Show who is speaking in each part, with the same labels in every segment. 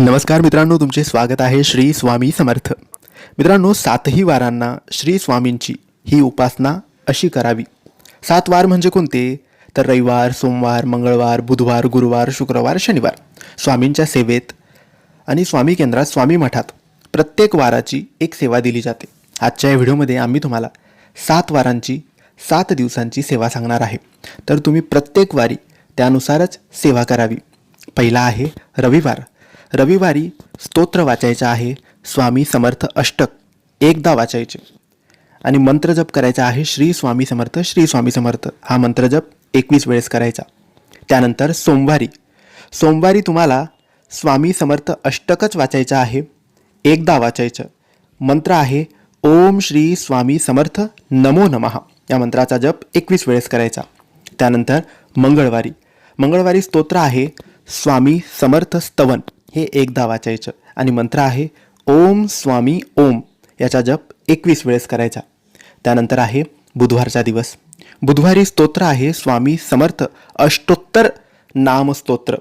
Speaker 1: नमस्कार मित्रांनो तुमचे स्वागत आहे श्री स्वामी समर्थ. मित्रांनो सातही वारांना श्री स्वामींची ही उपासना अशी करावी. सात वार म्हणजे कोणते? तर रविवार सोमवार मंगळवार बुधवार गुरुवार शुक्रवार शनिवार. स्वामींच्या सेवेत आणि स्वामी केंद्रात स्वामी मठात प्रत्येक वाराची एक सेवा दिली जाते. आजच्या या व्हिडिओमध्ये आम्ही तुम्हाला सात वारांची सात दिवसांची सेवा सांगणार आहे. तर तुम्ही प्रत्येक वारी त्यानुसारच सेवा करावी. पहिला आहे रविवार. रविवारी स्तोत्र वाचायचं आहे. स्वामी समर्थ अष्टक एकदा वाचायचे. आणि मंत्रजप करायचा आहे श्री स्वामी समर्थ श्री स्वामी समर्थ. हा मंत्रजप एकवीस वेळेस करायचा. त्यानंतर सोमवारी. सोमवारी तुम्हाला स्वामी समर्थ अष्टकच वाचायचं आहे. एकदा वाचायचं. मंत्र आहे ओम श्री स्वामी समर्थ नमो नमः. या मंत्राचा जप एकवीस वेळेस करायचा. त्यानंतर मंगळवारी. मंगळवारी स्तोत्र आहे स्वामी समर्थ स्तवन. हे एकदा वाचायचं आणि मंत्र आहे ओम स्वामी ओम. याचा जप एकवीस वेळेस करायचा. त्यानंतर आहे बुधवारचा दिवस. बुधवारी स्तोत्र आहे स्वामी समर्थ अष्टोत्तर नामस्तोत्र.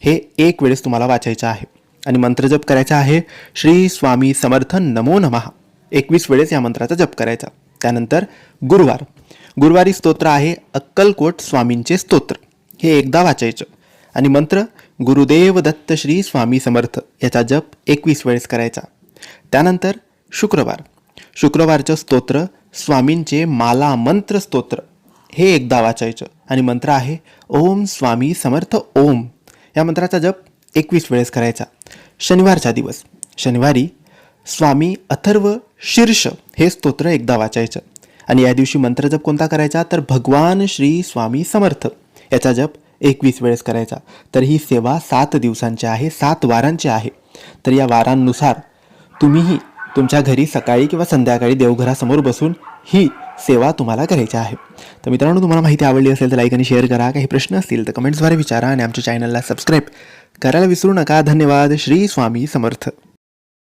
Speaker 1: हे एक वेळेस तुम्हाला वाचायचं आहे. आणि मंत्रजप करायचा आहे श्री स्वामी समर्थ नमो नमः. एकवीस वेळेस या मंत्राचा जप करायचा. त्यानंतर गुरुवार. गुरुवारी स्तोत्र आहे अक्कलकोट स्वामींचे स्तोत्र. हे एकदा वाचायचं. आणि मंत्र गुरुदेव दत्त श्री स्वामी समर्थ याचा जप एकवीस वेळेस करायचा. त्यानंतर शुक्रवार. शुक्रवारचं स्तोत्र स्वामींचे माला मंत्र स्तोत्र. हे एकदा वाचायचं. आणि मंत्र आहे ओम स्वामी समर्थ ओम. या मंत्राचा जप एकवीस वेळेस करायचा. शनिवारचा दिवस. शनिवारी स्वामी अथर्व शीर्ष हे स्तोत्र एकदा वाचायचं. आणि या दिवशी मंत्रजप कोणता करायचा? तर भगवान श्री स्वामी समर्थ. याचा जप एकवीस वेळेस करायचा. तर ही सेवा सात दिवसांची आहे सात वारांची आहे. तर या वारांनुसार तुम्हीही तुमच्या घरी सकाळी किंवा संध्याकाळी देवघरासमोर बसून ही सेवा तुम्हाला करायची आहे. तर मित्रांनो तुम्हाला माहिती आवडली असेल तर लाईक आणि शेअर करा. काही प्रश्न असतील तर कमेंट्सद्वारे विचारा आणि आमच्या चॅनलला सबस्क्राईब करायला विसरू नका. धन्यवाद. श्री स्वामी समर्थ.